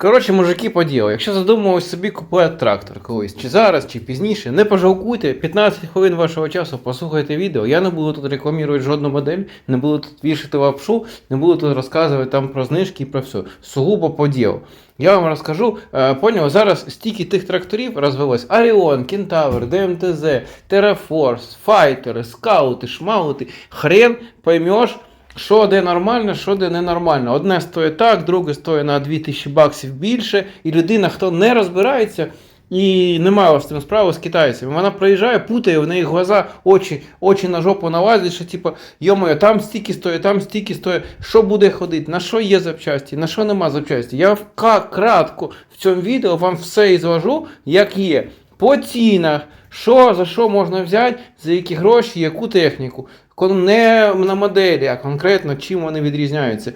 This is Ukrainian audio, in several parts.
Коротше, мужики по ділу. Якщо задумувались собі купувати трактор колись, чи зараз, чи пізніше, не пожалкуйте, 15 хвилин вашого часу послухайте відео. Я не буду тут рекламувати жодну модель, не буду тут вішати лапшу, не буду тут розказувати там про знижки і про все. Сугубо по ділу. Я вам розкажу, е, поняв, зараз стільки тих тракторів розвелось: Оріон, Кентавр, ДМТЗ, Terraforce, Файтери, скаути, шмаути. Хрен поймеш, що де нормально, що де ненормально. Одне стоїть так, друге стоїть на 2000 баксів більше, і людина, хто не розбирається. І немає з цим справи з китайцями. Вона приїжджає, путає, в неї глаза, очі, очі на жопу налазять, що типу, йомою, там стільки стоїть, там стільки стоїть. Що буде ходити, на що є запчасті, на що нема запчасті. Я вка- кратко в цьому відео вам все ізложу, як є. По цінах, що за що можна взяти, за які гроші, яку техніку. Не на моделі, а конкретно чим вони відрізняються.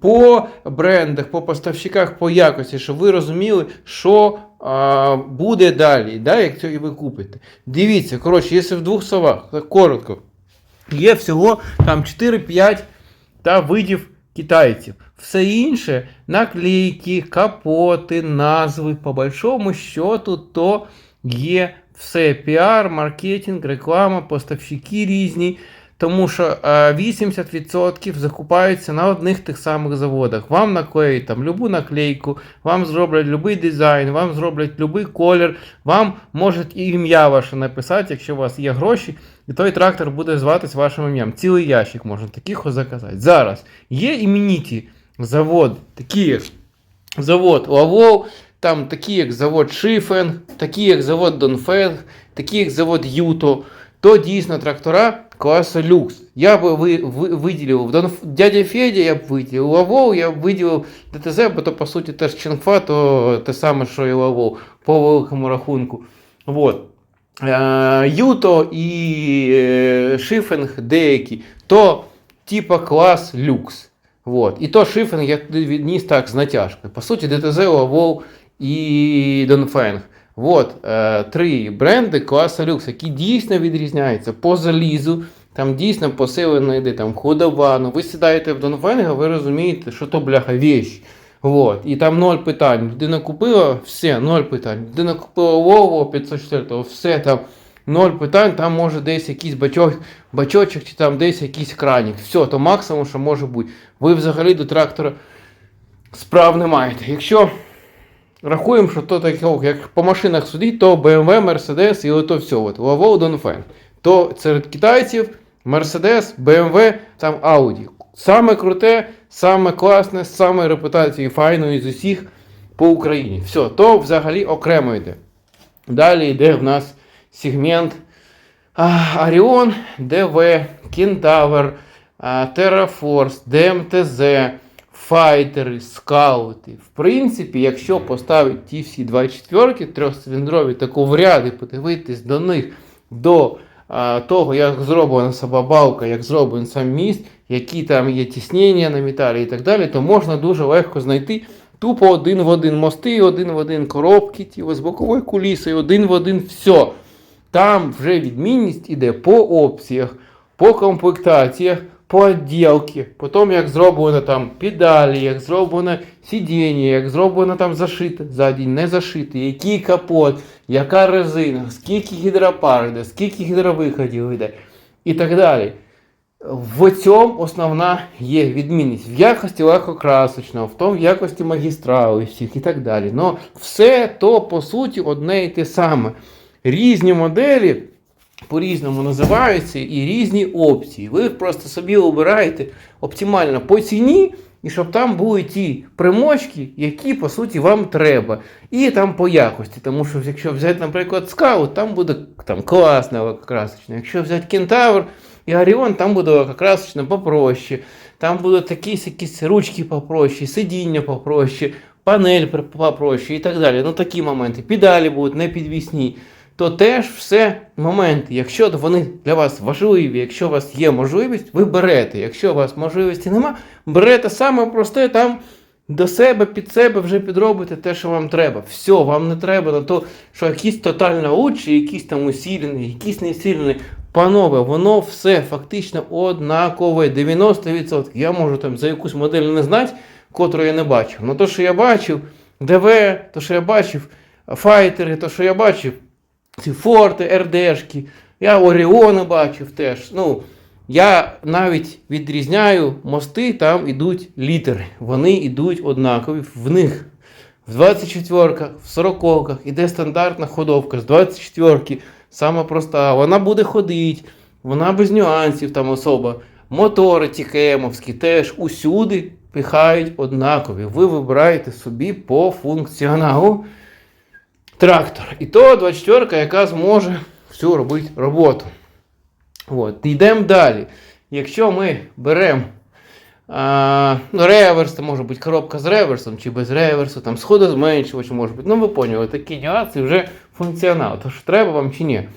По брендах, по поставщиках, по якості, щоб ви розуміли, що а, буде далі, да, як це ви купите. Дивіться, коротше, якщо в двох словах, так коротко, є всього там 4-5 та видів китайців. Все інше наклейки, капоти, назви, по большому счету, то є все піар, маркетинг, реклама, поставщики різні. Тому що е, 80% закупаються на одних тих самих заводах. Вам наклеють там любу наклейку, вам зроблять будь-який дизайн, вам зроблять будь-який колір, вам можуть і ім'я ваше написати, якщо у вас є гроші, і той трактор буде зватись вашим ім'ям. Цілий ящик можна таких заказати. Зараз є імениті заводи, такі завод Лавов, там такі як завод Шифенг, такі як завод Донфенг, такі як завод Юто, то дійсно трактора класу люкс. Я би ви, ви, виділив Донф... дядя Федя, я б виділив Лавов, я б виділив ДТЗ, бо то по суті теж Ченфа, то те саме, що і Лавов, по великому рахунку. Вот. Е, Юто і е, Шифенг деякі, то типа клас люкс. Вот. І то шифінг я відніс так з натяжкою. По суті, ДТЗ, Лавов і Донфенг. Вот, е, три бренди класу люкс, які дійсно відрізняються по залізу. Там дійсно посилено йде там ходова. Ну, ви сідаєте в Донфенга, ви розумієте, що то бляха вещь. Вот. І там ноль питань. Людина купила, все, ноль питань. Людина купила Volvo 504, все там. Ноль питань, там може десь якийсь бачок, бачочок чи там десь якийсь кранік. Все, то максимум, що може бути. Ви взагалі до трактора справ не маєте. Якщо рахуємо, що то таке, як по машинах судить, то BMW, Mercedes і ото все. От, Volvo, Dongfeng. То серед китайців Mercedes, BMW, там Audi. Саме круте, саме класне, з самою репутацією файною з усіх по Україні. Все, то взагалі окремо йде. Далі йде в нас сегмент Оріон, ДВ, Кентавр, Terraforce, ДМТЗ, Файтери, скаути. В принципі, якщо поставити ті всі 24 трьохциліндрові таку в ряд і подивитись до них до а, того, як зроблена сама балка, як зроблений сам міст, які там є тіснення на металі і так далі, то можна дуже легко знайти тупо один в один мости, один в один коробки, ті з бокової куліси, один в один все. Там вже відмінність іде по опціях, по комплектаціях, по відділці, по тому, як зроблено там педалі, як зроблено сидіння, як зроблено там зашите, ззаді не зашите, який капот, яка резина, скільки гідропар йде, скільки гідровиходів йде і так далі. В цьому основна є відмінність в якості легкокрасочного, в тому в якості магістрали всіх і так далі. Но все то по суті одне і те саме. Різні моделі по-різному називаються і різні опції. Ви просто собі обираєте оптимально по ціні, і щоб там були ті примочки, які по суті вам треба. І там по якості. Тому що якщо взяти, наприклад, скаут, там буде там класне лакокрасочне. Якщо взяти кентавр і Оріон, там буде лакокрасочне попроще. Там будуть якісь, якісь ручки попроще, сидіння попроще, панель попроще і так далі. Ну такі моменти. Педалі будуть не підвісні то теж все моменти. Якщо вони для вас важливі, якщо у вас є можливість, ви берете. Якщо у вас можливості нема, берете саме просте там до себе, під себе вже підробите те, що вам треба. Все, вам не треба на то, що якийсь тотально лучший, якийсь там усілений, якийсь не усілений. Панове, воно все фактично однакове. 90%. Я можу там за якусь модель не знати, котру я не бачив. Ну то, що я бачив. ДВ, то, що я бачив, файтери, то, що я бачив, ці форти, РДшки, я Оріони бачив теж. Ну, я навіть відрізняю мости, там ідуть літери. Вони йдуть однакові. В них в 24-ках, в 40-ках іде стандартна ходовка з 24-ки, сама проста. Вона буде ходити, вона без нюансів там особа. Мотори ті КМовські теж усюди пихають однакові. Ви вибираєте собі по функціоналу трактор. І то 24, яка зможе всю робити роботу. От. Йдемо далі. Якщо ми беремо ну, реверс, це може бути коробка з реверсом чи без реверсу, там сходозменшувач може бути. Ну, ви поняли, такі нюанси вже функціонал. Тож треба вам чи ні.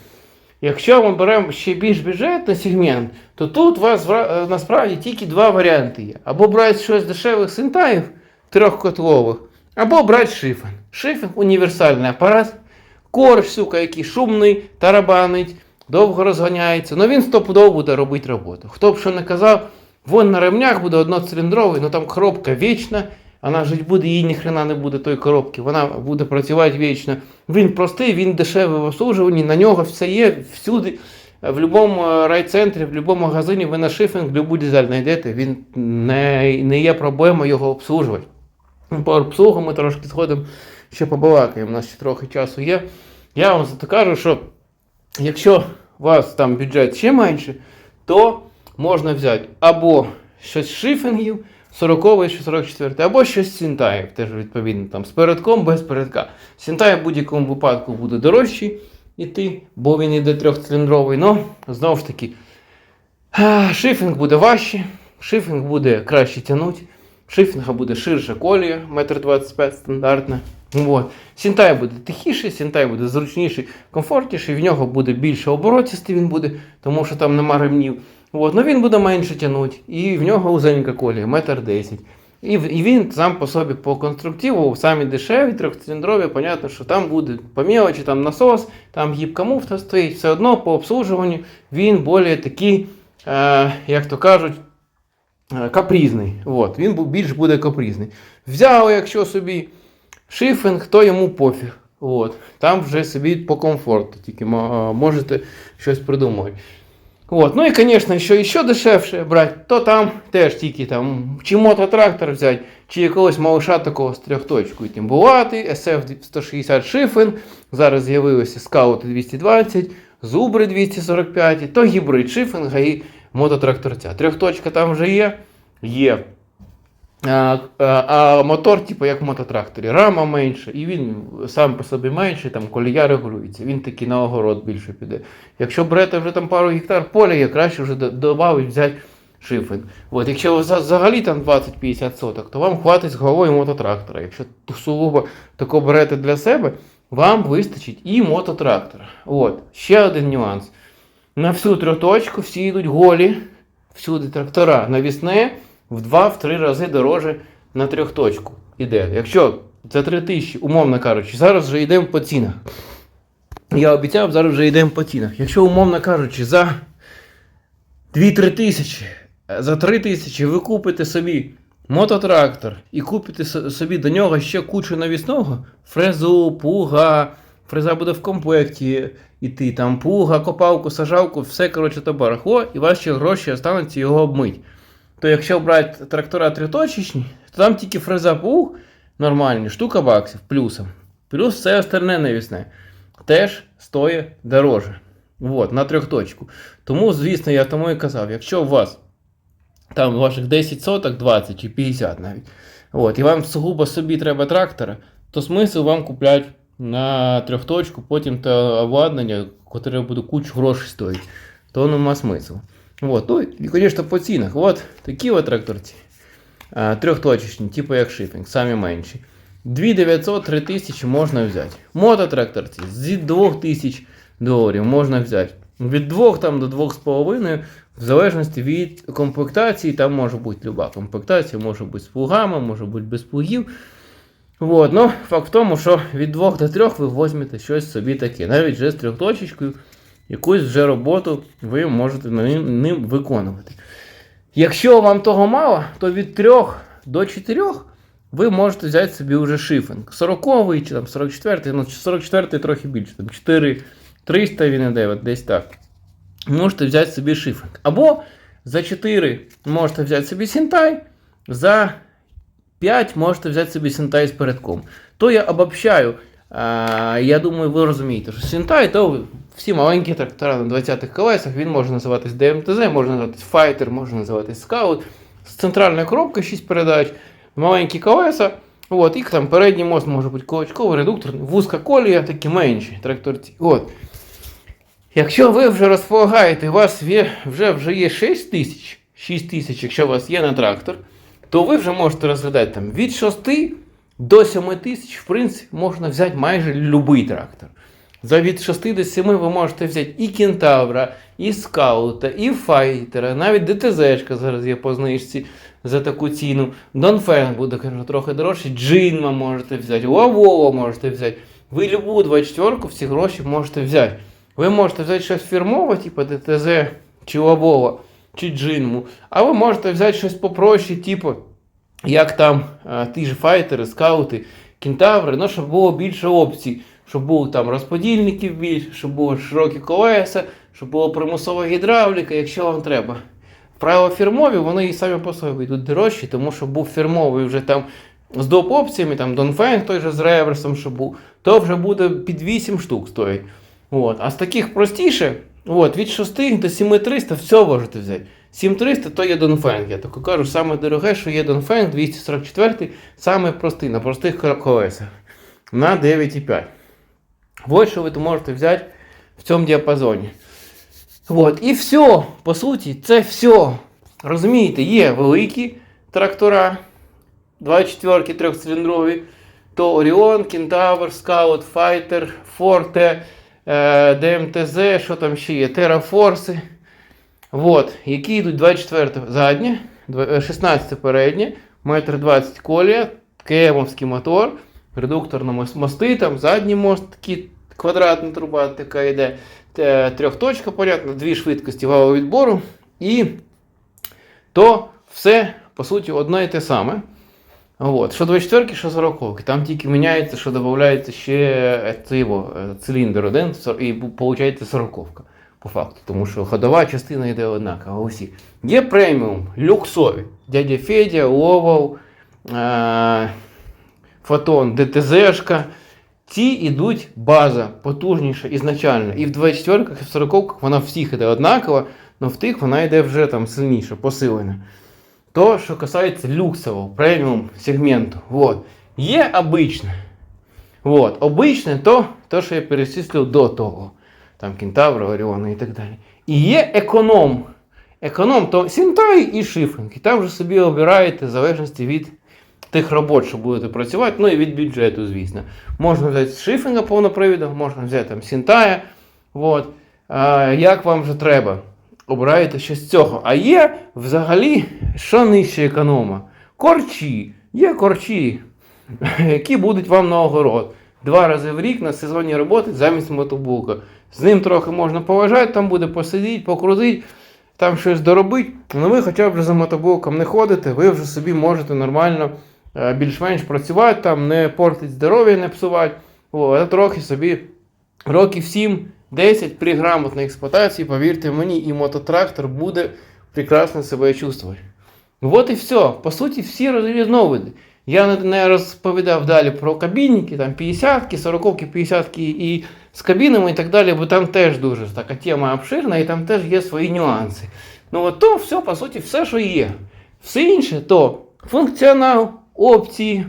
Якщо ми беремо ще більш бюджетний сегмент, то тут у вас е, насправді тільки два варіанти є. Або брати щось дешевих синтаїв, трьохкотлових, або брати шифен. Шифен універсальний апарат. Корж, сука, який шумний, тарабанить, довго розганяється. Ну він стопудово буде робити роботу. Хто б що не казав, вон на ремнях буде одноциліндровий, ну там коробка вічна, вона жить буде, їй ніхрена не буде той коробки, вона буде працювати вічно. Він простий, він дешевий в обслужуванні, на нього все є всюди. В будь-якому райцентрі, в будь-якому магазині ви на шифінг будь-яку дизель знайдете, він не, не є проблема його обслужувати. Обслугу ми трошки згодом ще побалакаємо, у нас ще трохи часу є. Я вам зато кажу, що якщо у вас там бюджет ще менше, то можна взяти або щось шифінгів, 40 чи 44, або щось сінтаїв, теж відповідно там з передком, без передка. Сінтай в будь-якому випадку буде дорожчий іти, бо він іде трьохциліндровий. Ну, знову ж таки, шифінг буде важче, шифінг буде краще тягнути. Шифінга буде ширша колія, 1,25 м стандартна. Вот. Сінтай буде тихіший, сінтай буде зручніший, комфортніший, в нього буде більше оборотістий він буде, тому що там нема ремнів. От. Ну він буде менше тягнути, і в нього узенька колія, 1,10 м. І, і він сам по собі по конструктиву, самі дешеві, трьохциліндрові, понятно, що там буде по мелочі, там насос, там гібка муфта стоїть, все одно по обслужуванню він більш такий, е, як то кажуть, капрізний. От, він більш буде капрізний. Взяв, якщо собі шифінг, то йому пофіг. От, там вже собі по комфорту, тільки е, можете щось придумати. От, ну і, звісно, що ще дешевше брати, то там теж тільки там чи мототрактор взяти, чи якогось малыша такого з трьохточкою. Тим бувати, SF-160 шифен, зараз з'явилися скаути 220, зубри 245, то гібрид шифінга і мототракторця. Трьохточка там вже є. Є. А, а, а мотор, типу, як в мототракторі, рама менша, і він сам по собі менший, там колія регулюється. Він такий на огород більше піде. Якщо берете вже там пару гектар поля, є краще вже додати взяти шифен. От, якщо взагалі там 20-50 соток, то вам хватить з головою мототрактора. Якщо сугубо тако берете для себе, вам вистачить і мототрактора. От, ще один нюанс. На всю трьохточку всі йдуть голі, всюди трактора навісне в 2-3 рази дороже на трьохточку іде. Якщо за 3 тисячі, умовно кажучи, зараз вже йдемо по цінах. Я обіцяв, зараз вже йдемо по цінах. Якщо, умовно кажучи, за 2-3 тисячі, за 3 тисячі ви купите собі мототрактор і купите собі до нього ще кучу навісного, фрезу, пуга, фреза буде в комплекті іти, там пуга, копалку, сажалку, все коротше то барахло, і ваші гроші остануться його обмить. То якщо брати трактора триточечні, то там тільки фреза пуг нормальні, штука баксів плюсом. Плюс все остальне навісне. Теж стоїть дороже. Вот, на трьохточку. Тому, звісно, я тому і казав, якщо у вас там ваших 10 соток, 20 чи 50 навіть, от, і вам сугубо собі треба трактора, то смисл вам купляти на трьохточку, потім те обладнання, яке буде кучу грошей стоїть, то нема смислу. Вот. Ну, і, звісно, по цінах. От такі от тракторці. Трьохточечні, типу як шипінг, самі менші. 2900 3000 можна взяти. Мототракторці з 2000 доларів можна взяти. Від 2 там, до 2,5, в залежності від комплектації, там може бути люба комплектація, може бути з плугами, може бути без плугів. Вот. Ну, факт в тому, що від 2 до 3 ви візьмете щось собі таке. Навіть вже з трьохточечкою, якусь вже роботу ви можете ним, ним виконувати. Якщо вам того мало, то від 3 до 4 ви можете взяти собі вже шифинг. 40-й чи там 44-й, ну 44-й трохи більше, там 4 300 він іде, от десь так. Можете взяти собі шифинг. Або за 4 можете взяти собі синтай, за 5 можете взяти собі синтай з передком. То я обобщаю. А, я думаю, ви розумієте, що синтай, то всі маленькі трактора на 20-х колесах, він може називатись ДМТЗ, може називатись Fighter, може називатись Scout. З центральної коробки 6 передач, маленькі колеса. От, і там передній мост може бути кулачковий, редуктор, вузька колія, такі менші тракторці. От. Якщо ви вже розполагаєте, у вас є, вже, вже є 6 тисяч, 6 тисяч, якщо у вас є на трактор, то ви вже можете розглядати там від 6 до 7 тисяч, в принципі, можна взяти майже будь-який трактор. За від 6 до 7 ви можете взяти і кентавра, і скаута, і файтера, навіть ДТЗ зараз є по знижці за таку ціну. Донфен буде, звісно, трохи дорожче. Джинма можете взяти, Лавово можете взяти. Ви любу 24 всі гроші можете взяти. Ви можете взяти щось фірмове, типу ДТЗ чи Лавово, чи Джинму. А ви можете взяти щось попроще, типу, як там ті ж файтери, скаути, кентаври, ну, щоб було більше опцій. Щоб було там розподільників більше, щоб було широкі колеса, щоб була примусова гідравліка, якщо вам треба. Правила фірмові, вони і самі по собі йдуть дорожчі, тому що був фірмовий вже там з доп опціями, там Донфенг той же з реверсом, що був, то вже буде під 8 штук стоїть. От. А з таких простіше, от, від 6 до 7300 все можете взяти. 7300 то є Донфенг. Я так кажу, саме дороге, що є Донфенг 244, саме простий, на простих колесах. На 9,5. Ось що ви можете взяти в цьому діапазоні. От, і все, по суті, це все. Розумієте, є великі трактора 24 трьохциліндрові, то Оріон, Кентавр, Скаут, Файтер, Форте, ДМТЗ, що там ще є, Терафорси. От, які йдуть 24 заднє, дв- е, 16 переднє, 1,20 м колія, КМовський мотор, редуктор на мости, там задній мост, такий квадратна труба така йде, трьохточка, понятно, дві швидкості валового відбору. І то все, по суті, одне і те саме. От. Що 24, що 40. Там тільки міняється, що додається ще циліндр один, і виходить 40 по факту. Тому що ходова частина йде однакова. Усі. Є преміум, люксові. Дядя Федя, Ловов, е- Фотон, ДТЗшка. Ці йдуть база потужніша ізначально. І в 24-ках, і в 40-ках вона всіх іде однакова, але в тих вона йде вже там сильніше, посилена. То, що касається люксового, преміум сегменту. Вот. Є обичне. Вот. Обичне то, то, що я перечислив до того. Там Кентавр, Оріона і так далі. І є економ. Економ то Сінтай і шифринг. І там вже собі обираєте в залежності від тих робот, що будете працювати, ну і від бюджету, звісно. Можна взяти з шифринга повнопривідного, можна взяти там Сінтая. Вот. А, як вам вже треба? Обираєте щось цього. А є взагалі, що нижче економа? Корчі. Є корчі, які будуть вам на огород. Два рази в рік на сезонні роботи замість мотобулка. З ним трохи можна поважати, там буде посидіти, покрутити, там щось доробити. Ну ви хоча б за мотобулком не ходите, ви вже собі можете нормально е, більш-менш працювати, там не портити здоров'я, не псувати. О, а трохи собі років 7-10 при грамотній експлуатації, повірте мені, і мототрактор буде прекрасно себе чувствувати. Вот і все. По суті, всі різновиди. Я не розповідав далі про кабінники, там 50-ки, 40-ки, 50-ки і з кабінами і так далі, бо там теж дуже така тема обширна і там теж є свої нюанси. Ну от то все, по суті, все, що є. Все інше, то функціонал, опції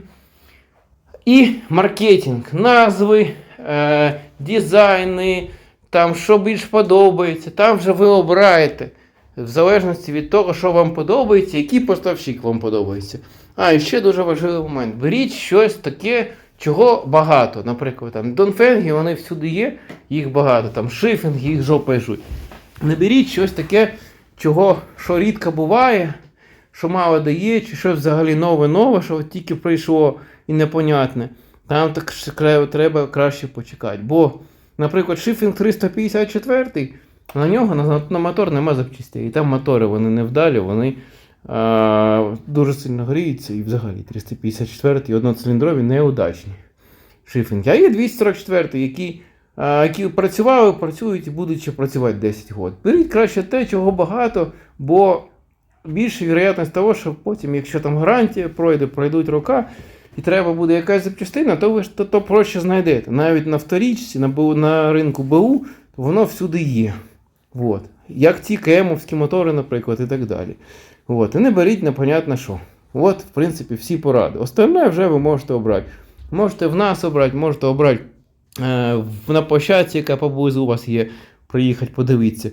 і маркетинг, назви, е, дизайни, там що більш подобається, там вже ви обираєте. В залежності від того, що вам подобається, який поставщик вам подобається. А, і ще дуже важливий момент. Беріть щось таке, чого багато. Наприклад, там Донфенги, вони всюди є, їх багато, там шифінги, їх жопа жуть. Не беріть щось таке, чого що рідко буває, що мало дає, чи щось взагалі нове-нове, що тільки прийшло і непонятне. Там так треба краще почекати. Бо, наприклад, шифінг 354, на нього на, на мотор нема запчастей. І там мотори вони невдалі, вони а, дуже сильно гріються і взагалі 354 одноциліндрові неудачні шифінги. А є 244, які, а, які працювали, працюють і будуть ще працювати 10 років. Беріть краще те, чого багато, бо більша вірогідність того, що потім, якщо там гарантія пройде, пройдуть роки, і треба буде якась запчастина, то ви ж то, то проще знайдете. Навіть на вторічці, на, на ринку БУ, то воно всюди є. От. Як ті кемовські мотори, наприклад, і так далі. От. І не беріть непонятно що. От, в принципі, всі поради. Остальне вже ви можете обрати. Можете в нас обрати, можете обрати е, на площадці, яка поблизу у вас є, приїхати подивитися.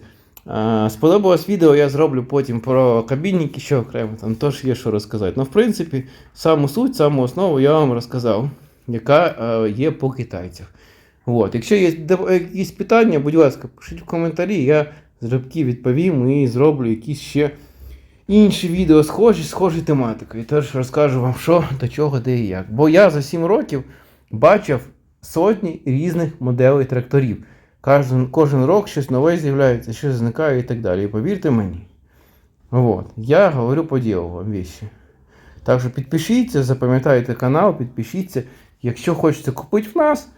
Е, Сподобалось відео, я зроблю потім про кабінники, що окремо, там теж є що розказати. Ну, в принципі, саму суть, саму основу я вам розказав, яка е, є по китайцях. От. Якщо є якісь питання, будь ласка, пишіть в коментарі, я зробки відповім і зроблю якісь ще інші відео схожі, схожі тематикою. І теж розкажу вам, що, до чого, де і як. Бо я за 7 років бачив сотні різних моделей тракторів. Кожен, кожен рок щось нове з'являється, щось зникає і так далі. І повірте мені. Вот. Я говорю по ділу вам вещи. Так що підпишіться, запам'ятайте канал, підпишіться. Якщо хочете купити в нас,